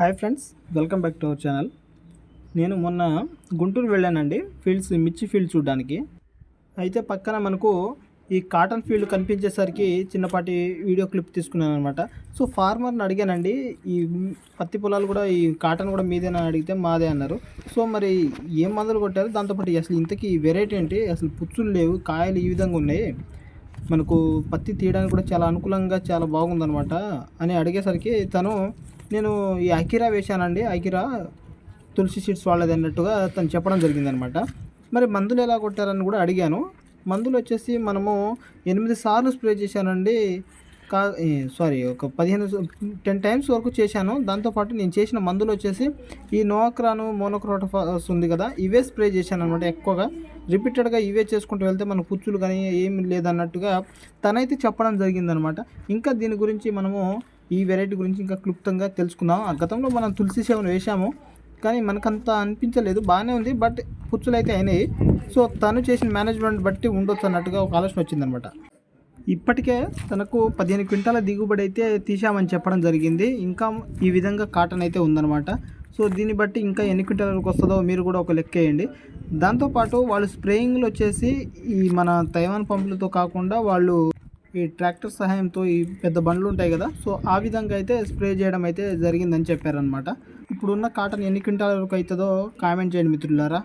Hi friends welcome back to our channel. నేను మొన్న గుంటూరు వెళ్ళానండి ఫీల్డ్స్ మిర్చి ఫీల్డ్ చూడడానికి. అయితే పక్కన మనకు ఈ కాటన్ ఫీల్డ్ కనిపించేసరికి చిన్నపాటి వీడియో క్లిప్ తీసుకున్నాను అనమాట సో ఫార్మర్ని అడిగానండి ఈ పత్తి పొలాలు కూడా ఈ కాటన్ కూడా మీదేనా అడిగితే మాదే అన్నారు. సో మరి ఏం మందులు కొట్టారు? దాంతోపాటు అసలు ఇంతకీ వెరైటీ ఏంటి? అసలు పుచ్చులు లేవు కాయలు ఈ విధంగా ఉన్నాయి. మనకు పత్తి తీయడానికి కూడా చాలా అనుకూలంగా చాలా బాగుందనమాట అని అడిగేసరికి తను నేను ఈ అకిరా వేశానండి. అకిరా తులసి సీడ్స్ వాళ్ళది అన్నట్టుగా తను చెప్పడం జరిగిందనమాట. మరి మందులు ఎలా కొట్టారని కూడా అడిగాను. మందులు వచ్చేసి మనము ఎనిమిది సార్లు స్ప్రే చేశానండి. కా సారీ ఒక పదిహేను టెన్ టైమ్స్ వరకు చేశాను. దాంతోపాటు నేను చేసిన మందులు వచ్చేసి ఈ నోక్రాను మోనోక్రోటోఫాస్ ఉంది కదా ఇవే స్ప్రే చేశాను అనమాట ఎక్కువగా. రిపీటెడ్గా ఇవే చేసుకుంటూ వెళ్తే మన పుచ్చులు కానీ ఏమి లేదన్నట్టుగా తనైతే చెప్పడం జరిగిందనమాట. ఇంకా దీని గురించి మనము ఈ వెరైటీ గురించి ఇంకా క్లుప్తంగా తెలుసుకుందాం. ఆ గతంలో మనం తులసి సేవను వేసాము కానీ మనకంత అనిపించలేదు. బాగానే ఉంది. బట్ పుచ్చులు అయితే అయినాయి. సో తను చేసిన మేనేజ్మెంట్ బట్టి ఉండొచ్చు అన్నట్టుగా ఒక ఆలోచన వచ్చిందనమాట. ఇప్పటికే తనకు పదిహేను క్వింటాల దిగుబడి అయితే తీసామని చెప్పడం జరిగింది. ఇంకా ఈ విధంగా కాటన్ అయితే ఉందన్నమాట. సో దీన్ని బట్టి ఇంకా ఎన్ని క్వింటాల వరకు వస్తుందో మీరు కూడా ఒక లెక్క వేయండి. దాంతోపాటు వాళ్ళు స్ప్రేయింగ్లు వచ్చేసి ఈ మన తైవాన్ పంపులతో కాకుండా వాళ్ళు ఈ ట్రాక్టర్ సహాయంతో ఈ పెద్ద బండ్లు ఉంటాయి కదా సో ఆ విధంగా అయితే స్ప్రే చేయడం అయితే జరిగిందని చెప్పారనమాట ఇప్పుడున్న కాటన్ ఎన్ని క్వింటాల వరకు అవుతుందో కామెంట్ చేయండి మిత్రులారా.